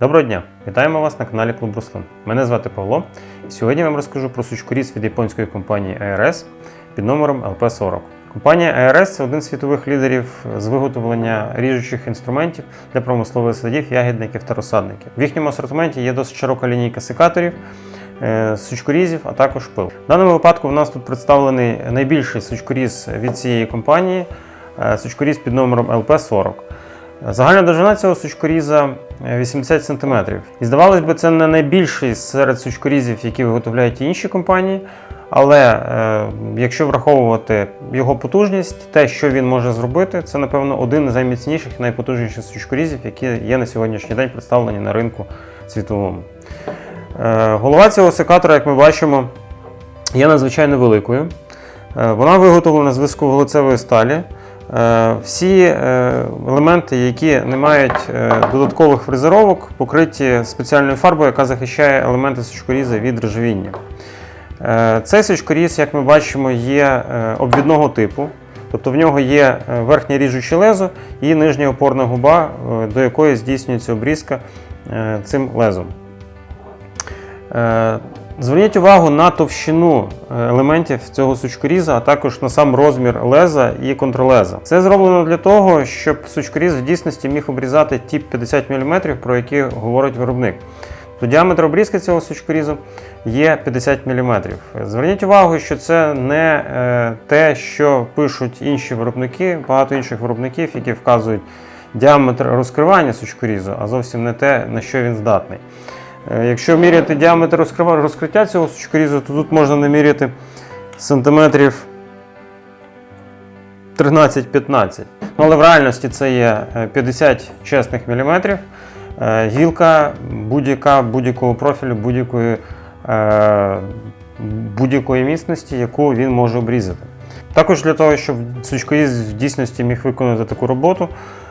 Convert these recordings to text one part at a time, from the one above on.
Доброго дня! Вітаємо вас на каналі Клуб Руслан. Мене звати Павло. І сьогодні я вам розкажу про сучкоріз від японської компанії ARS під номером LP40. Компанія ARS це один з світових лідерів з виготовлення ріжучих інструментів для промислових садів, ягідників та розсадників. В їхньому асортименті є досить широка лінійка секаторів, е, сучкорізів, а також пил. В даному випадку в нас тут представлений найбільший сучкоріз від цієї компанії, е, сучкоріз під номером LP40. Загальна довжина цього сучкоріза е, 80 см. І здавалось би, це не найбільший серед сучкорізів, які виготовляють інші компанії. Але е, якщо враховувати його потужність, те, що він може зробити, це, напевно, один із найміцніших і найпотужніших сучкорізів, які є на сьогоднішній день представлені на ринку світовому. Е, голова цього секатора, як ми бачимо, є надзвичайно великою. Е, Вона виготовлена з високовуглецевої сталі. Е, Всі е, елементи, які не мають е, додаткових фрезеровок, покриті спеціальною фарбою, яка захищає елементи сучкоріза від ржавіння. Цей сучкоріз, як ми бачимо, є обвідного типу, тобто в нього є верхнє ріжуче лезо і нижня опорна губа, до якої здійснюється обрізка цим лезом. Зверніть увагу на товщину е, елементів цього сучкоріза, а також на сам розмір леза і контрлеза. Це зроблено для того, щоб сучкоріз в дійсності міг обрізати ті 50 мм, про які говорить виробник. То діаметр обрізки цього сучкорізу є 50 мм. Зверніть увагу, що це не е, те, що пишуть інші виробники, багато інших виробників, які вказують діаметр розкривання сучкорізу, а зовсім не те, на що він здатний. Е, Якщо міряти діаметр розкриття цього сучкорізу, то тут можна наміряти сантиметрів 13-15. Ну, але в реальності це є е, 50 чесних міліметрів. Е, Гілка будь-яка будь-якого профілю, будь-якої, е, будь-якої міцності, яку він може обрізати. Також для того, щоб сучкоріз в дійсності міг виконати таку роботу, Е,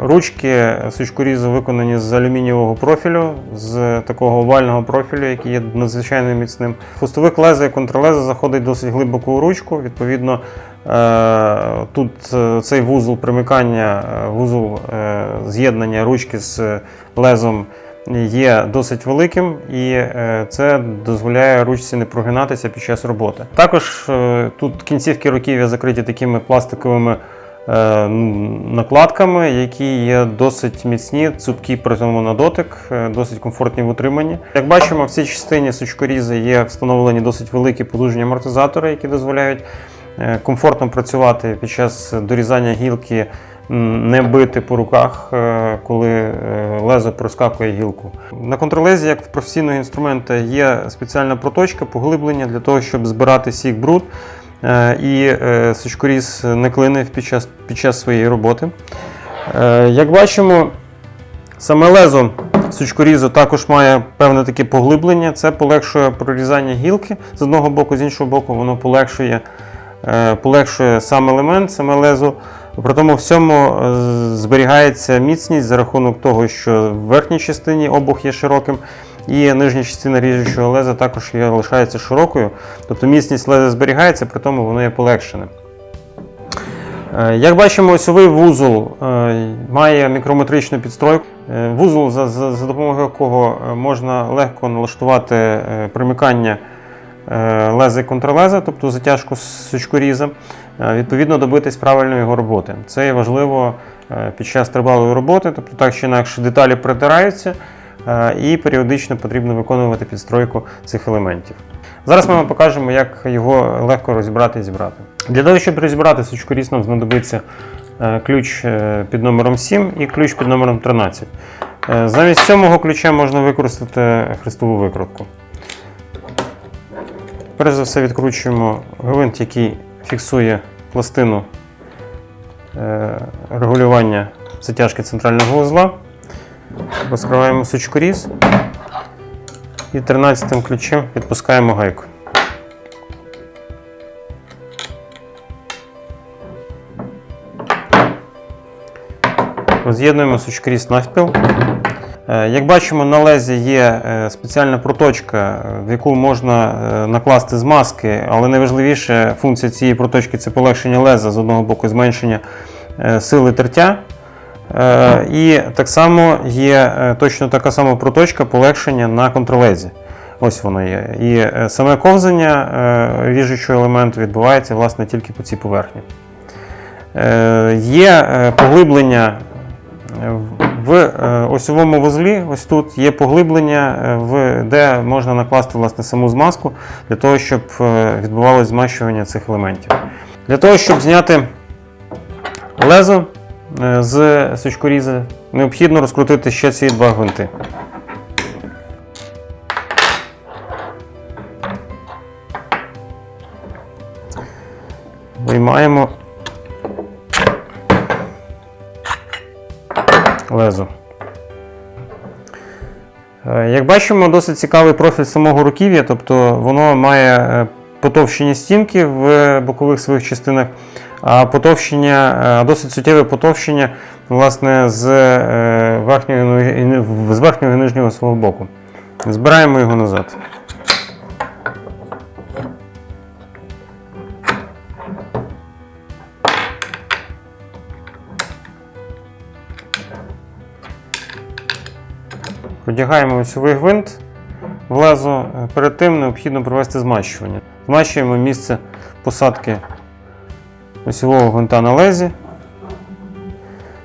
Ручки сучкорізу виконані з алюмінієвого профілю, з такого овального профілю, який є надзвичайно міцним. Хвостовик леза і контрлеза заходить досить глибоко у ручку. Відповідно, е, тут е, цей вузол примикання, е, вузол е, з'єднання ручки з лезом є досить великим, і е, це дозволяє ручці не прогинатися під час роботи. Також е, тут кінцівки руків'я закриті такими пластиковими е, накладками, які є досить міцні, цупкі при цьому на дотик, е, досить комфортні в утриманні. Як бачимо, в цій частині сучкорізи є встановлені досить великі потужні амортизатори, які дозволяють е, комфортно працювати під час дорізання гілки. Не бити по руках, е, коли е, лезо проскакує гілку. На контрлезі, як в професійного інструмента, є спеціальна проточка, поглиблення для того, щоб збирати сік бруд е, і е, сучкоріз не клинив під час, під час своєї роботи. Е, Як бачимо, саме лезо сучкорізу також має певне таке поглиблення. Це полегшує прорізання гілки з одного боку, з іншого боку, воно полегшує, е, полегшує сам елемент, саме лезо. При тому всьому е, зберігається міцність за рахунок того, що в верхній частині обух є широким, і нижня частина ріжучого леза також є, лишається широкою. Тобто міцність леза зберігається, при тому воно є полегшеним. Е, Як бачимо, осьовий вузол е, має мікрометричну підстройку. Е, Вузол, за, за, за допомогою якого можна легко налаштувати примикання леза і контрлеза, тобто затяжку сучкоріза, відповідно добитись правильної його роботи. Це є важливо під час тривалої роботи, тобто так чи інакше деталі притираються, і періодично потрібно виконувати підстройку цих елементів. Зараз ми вам покажемо, як його легко розібрати і зібрати. Для того, щоб розібрати сучкоріз, нам знадобиться е, ключ е, під номером 7 і ключ під номером 13. Е, Замість сьомого ключа можна використати хрестову викрутку. Перш за все відкручуємо гвинт, який фіксує пластину е, регулювання затяжки центрального вузла. Розкриваємо сучкоріз і 13 ключем відпускаємо гайку. Роз'єднуємо сучкоріз навпіл. Е, Як бачимо, на лезі є е, спеціальна проточка, е, в яку можна накласти змазки, але найважливіше функція цієї проточки це полегшення леза з одного боку, зменшення сили тертя. Е, І так само є е, точно така сама проточка полегшення на контролезі. Ось воно є. І е, саме ковзання ріжучого елементу відбувається власне тільки по цій поверхні. Є поглиблення в осьовому вузлі, ось тут є поглиблення, де можна накласти власне, саму змазку для того, щоб відбувалося змащування цих елементів. Для того, щоб зняти лезо з сучкоріза, необхідно розкрутити ще ці два гвинти. Виймаємо лезо. Е, Як бачимо, досить цікавий профіль самого руків'я, тобто воно має е, потовщені стінки в бокових своїх частинах, потовщення, е, досить суттєве потовщення власне, з е, верхнього, з верхнього і нижнього свого боку. Збираємо його назад. Продягаємо осьовий гвинт в лезо. Перед тим необхідно провести змащування. Змащуємо місце посадки осьового гвинта на лезі.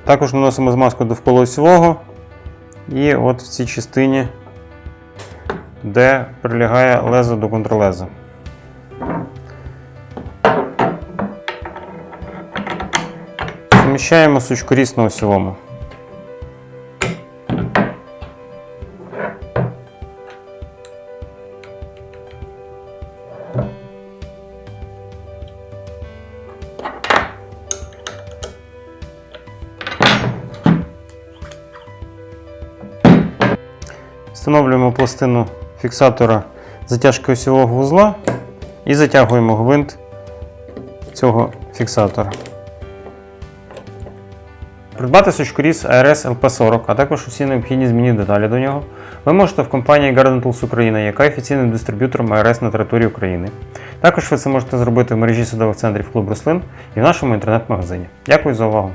Також наносимо змазку довкола осьового. І от в цій частині, де прилягає лезо до контрлеза. Суміщаємо сучкоріз на осьовому. Встановлюємо пластину фіксатора затяжки осьового вузла і затягуємо гвинт цього фіксатора. Придбати сучкоріз ARS LP40, а також усі необхідні змінні деталі до нього, ви можете в компанії Garden Tools Україна, яка офіційним дистриб'ютором ARS на території України. Також ви це можете зробити в мережі садових центрів клуб рослин і в нашому інтернет-магазині. Дякую за увагу!